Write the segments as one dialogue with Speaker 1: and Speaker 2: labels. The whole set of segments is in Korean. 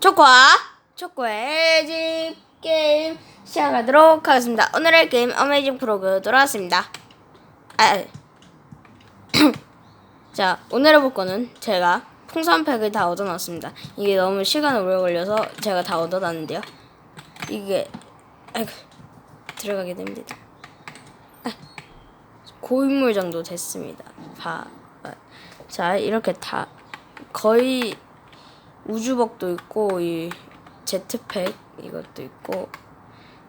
Speaker 1: 초코와 초코의 집 게임 시작하도록 하겠습니다. 오늘의 게임 어메이징 프로그 돌아왔습니다. 아, 자 오늘 해볼 거는 제가 풍선팩을 다 얻어놨습니다. 이게 너무 시간 오래 걸려서 제가 다 얻어놨는데요. 이게 아이고, 들어가게 됩니다. 아, 고인물 정도 됐습니다. 봐. 아, 자 이렇게 다 거의 우주복도 있고 이 제트팩 이것도 있고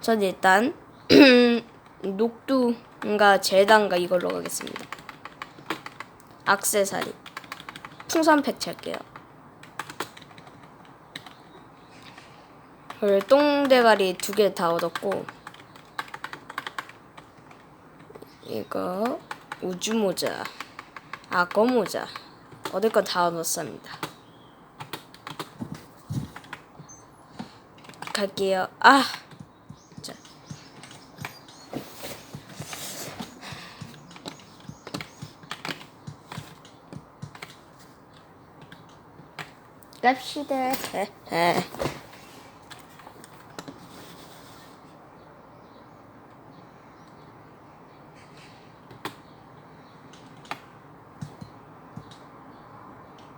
Speaker 1: 전 일단 녹두인가 재단가 이걸로 가겠습니다. 악세사리 풍선팩 찰게요. 그리고 똥대가리 두 개 다 얻었고 이거 우주 모자 악어 모자 얻을 건 다 얻었습니다. 갈게요. 아, 자. 갑시다.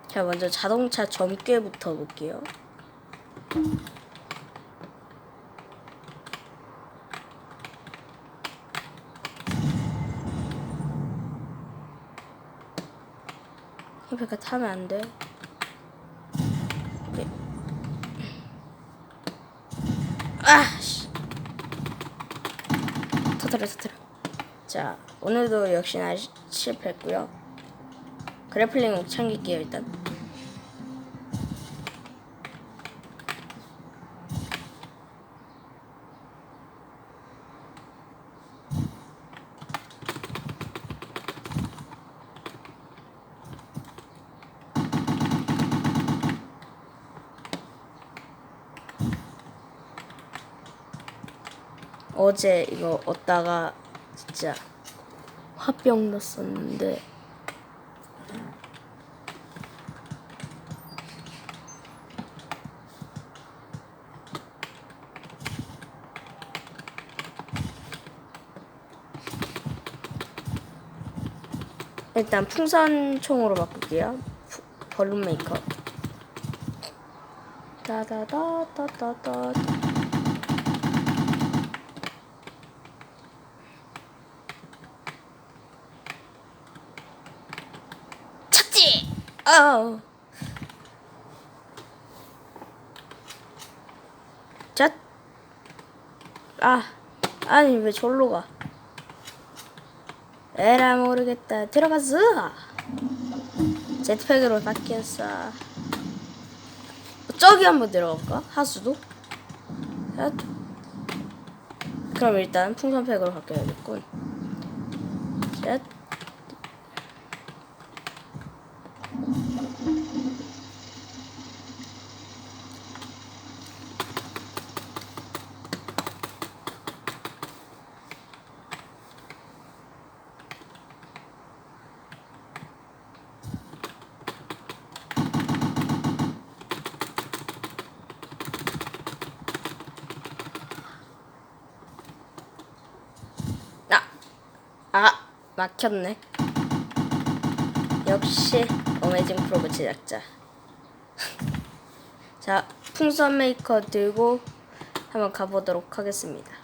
Speaker 1: 자, 먼저 자동차 점괘부터 볼게요. 그러니까 타면 안 돼. 네. 아, 씨. 터트려, 터트려. 자, 오늘도 역시나 시- 실패했고요. 그래플링 옥 챙길게요, 일단. 어제 이거 얻다가 진짜 화병 났었는데 일단 풍선총으로 바꿀게요. 푸- 벌룬 메이커. 따다다다다다. 찾지. 어. 자. 아. 아니 왜 절로 가? 에라 모르겠다. 들어갔어. 제트팩으로 바뀌었어. 저기 한번 들어갈까? 하수도? 자. 그럼 일단 풍선팩으로 바뀌어야겠군. 자. 아, 아 막혔네. 역시 어메이징 프로브 제작자. 자, 풍선 메이커 들고 한번 가보도록 하겠습니다.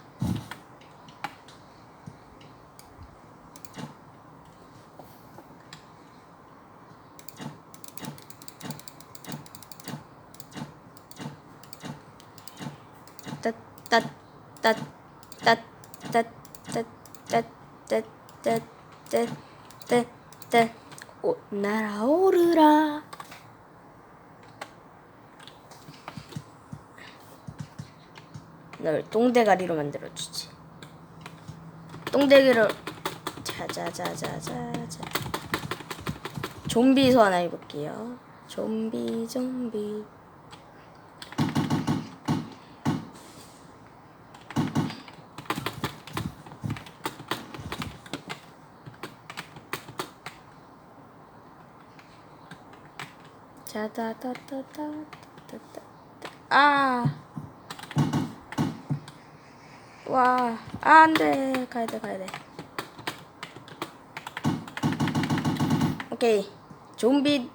Speaker 1: 널 똥대가리로 만들어주지. 똥대가리로 자자자자자자. 좀비 소환 해볼게요. 좀비 좀비. 자다다다다다다. 아. 와, 아, 안 돼. 가야 돼, 가야 돼. 오케이. 좀비,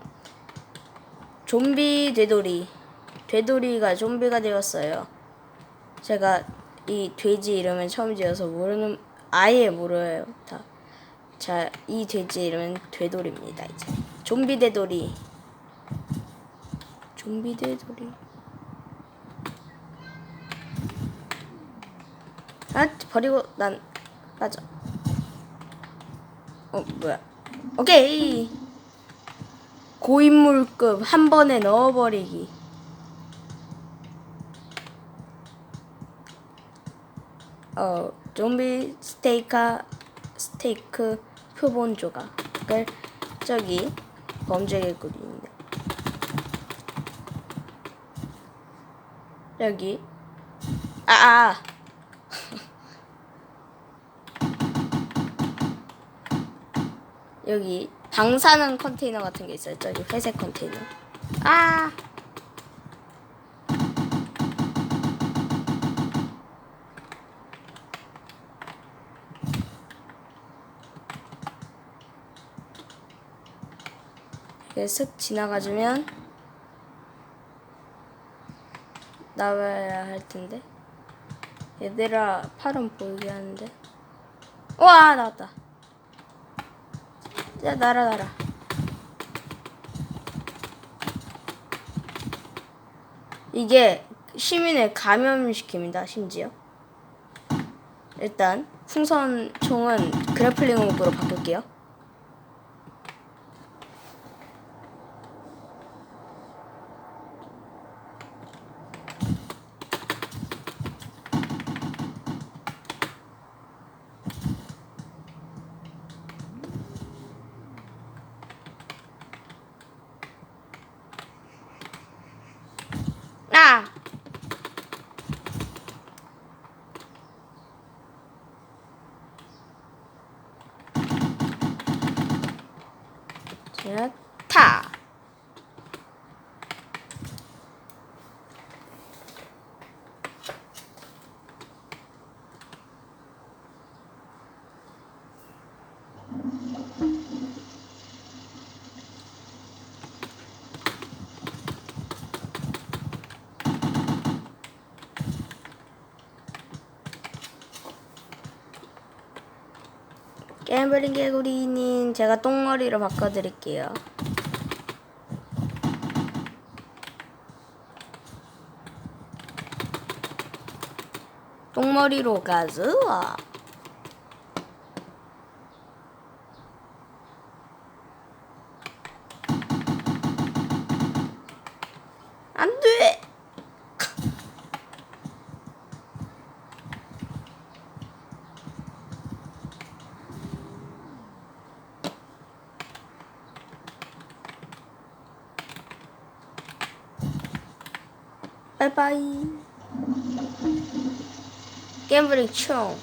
Speaker 1: 좀비 되돌이. 되돌이가 좀비가 되었어요. 제가 이 돼지 이름은 처음 지어서 모르는, 아예 모르요. 다. 자, 이 돼지 이름은 되돌입니다, 이제. 좀비 되돌이. 좀비 되돌이. 아 버리고 난 빠져. 어 뭐야? 오케이. 고인물급 한 번에 넣어버리기. 어 좀비 스테이카 스테이크 표본 조각을 저기 범죄의 꿀입니다. 여기 아. 아. 여기 방사능 컨테이너 같은 게 있어요. 저기 회색 컨테이너. 아. 이게 슥 지나가주면 나와야 할 텐데. 얘들아 팔은 보이게 하는데. 와 나왔다. 야 날아 날아 이게 시민을 감염시킵니다 심지어 일단 풍선 총은 그래플링 훅으로 바꿀게요 아! 자, 타! 게임브링 개구리님 제가 똥머리로 바꿔드릴게요. 똥머리로 가즈와 안돼 바이바이 게임브링 총.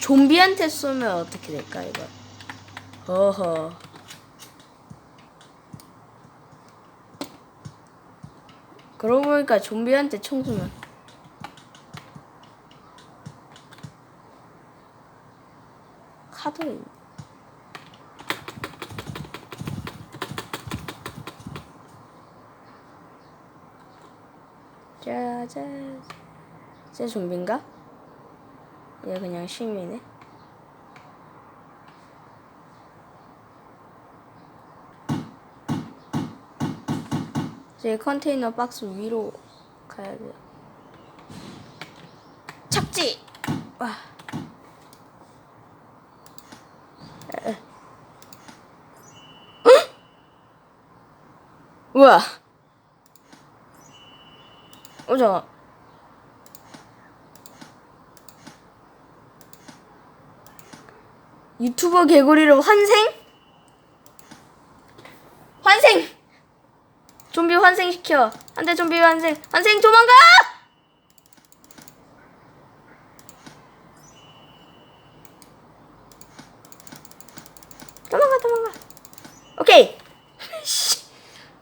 Speaker 1: 좀비한테 쏘면 어떻게 될까 이거? 어허. 그러고 보니까 좀비한테 총 쏘면 카드 있네 짜잔 쟤 좀비인가? 얘 그냥 시민이네. 제 컨테이너 박스 위로 가야 돼요. 착지! 와. 우와. 어, 잠 유튜버 개구리로 환생? 환생! 좀비 환생시켜. 안 돼, 좀비 환생. 환생, 도망가! 도망가, 도망가. 오케이. 씨.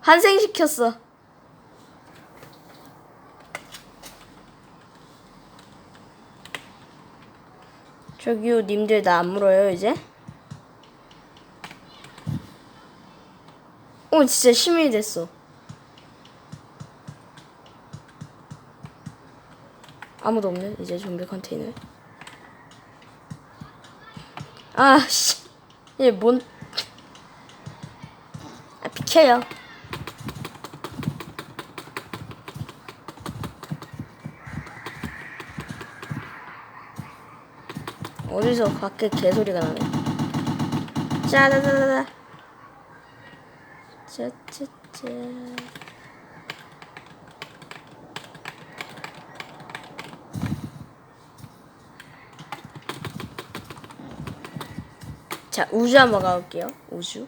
Speaker 1: 환생시켰어. 저기요, 님들 나 안 물어요, 이제? 오, 진짜 시민이 됐어. 아무도 없네, 이제 좀비 컨테이너. 아, 씨. 얘 뭔. 아, 비켜요. 어디서 밖에 개소리가 나네. 짜자자자자. 짜짜짜. 자, 우주 한번 가볼게요. 우주.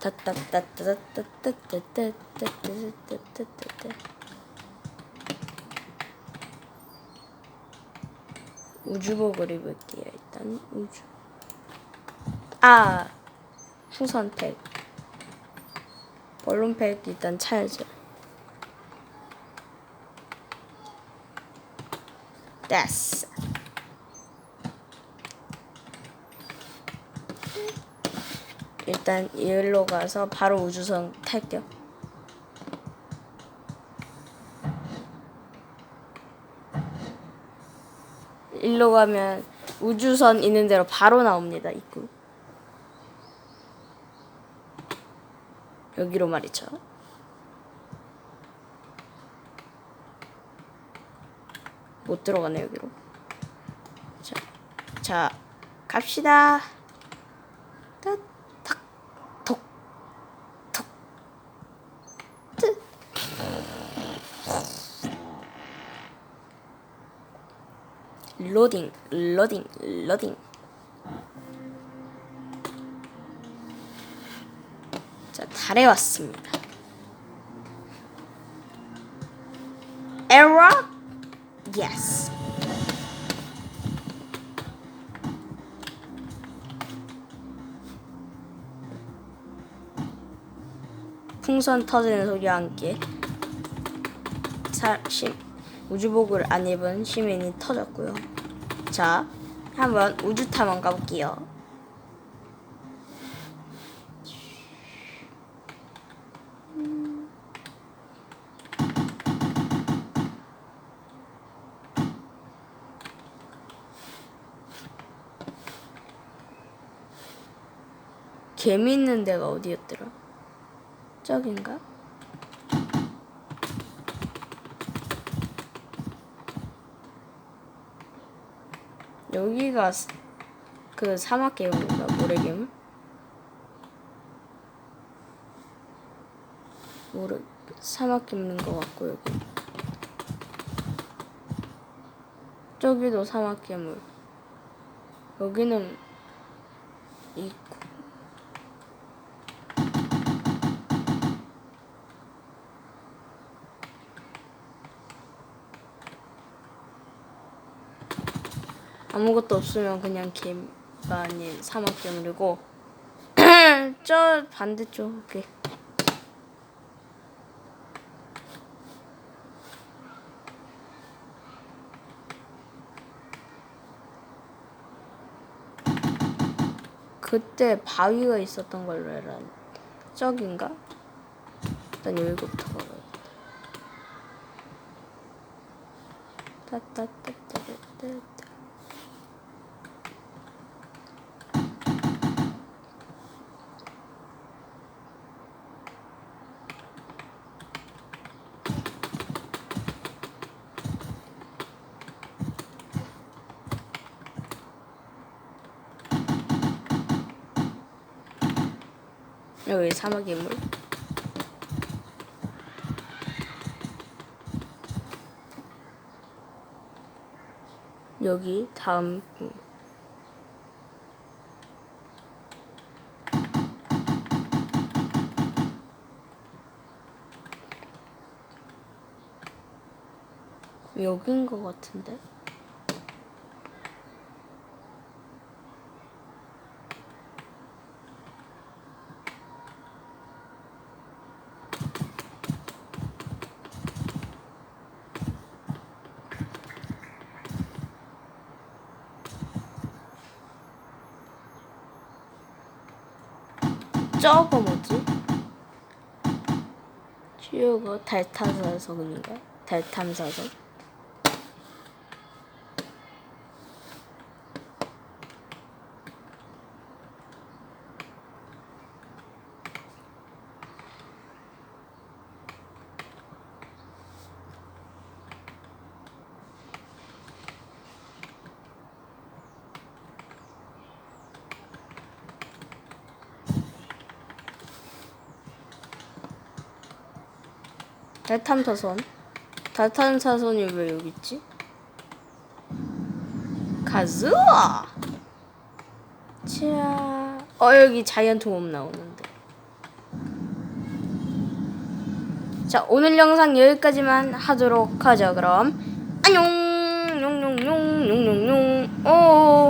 Speaker 1: 따따따따따따따따따따따따따따따. 우주복을 입을게요. 일단 우주. 아, 풍선팩. 벌룬팩 일단 차야죠. 됐어. 일단 일로 가서 바로 우주선 탈게요. 일로 가면 우주선 있는 대로 바로 나옵니다. 입구. 여기로 말이죠. 못 들어가네 여기로. 자, 자 갑시다. 로딩, 로딩, 로딩. 자, 달에 왔습니다. 에러? Yes. 풍선 터지는 소리와 함께 사, 시, 우주복을 안 입은 시민이 터졌고요. 자, 한번 우주 탐험 가볼게요. 개미 있는 데가 어디였더라? 저긴가? 여기가 스- 그 사막 괴물인가 모래 괴물? 모래 사막 괴물인 것 같고 여기 저기도 사막 괴물 여기는 있고 아무것도 없으면 그냥 개가 아닌 사막 괴물이고 저 반대쪽에 그때 바위가 있었던 걸로 알아. 저긴가? 일단 여기부터 가봐야겠다. 따따따따따따. 여기 사막 인물. 여기 다음 분. 여긴 것 같은데? 저거 뭐지? 저거 달 탐사선인가? 달 탐사선? 달탄사선. 달탄사선이 왜 여기 있지? 가즈아! 치아. 어, 여기 자이언트 웜 나오는데. 자, 오늘 영상 여기까지만 하도록 하죠, 그럼. 안녕! 용용용, 용용용, 오!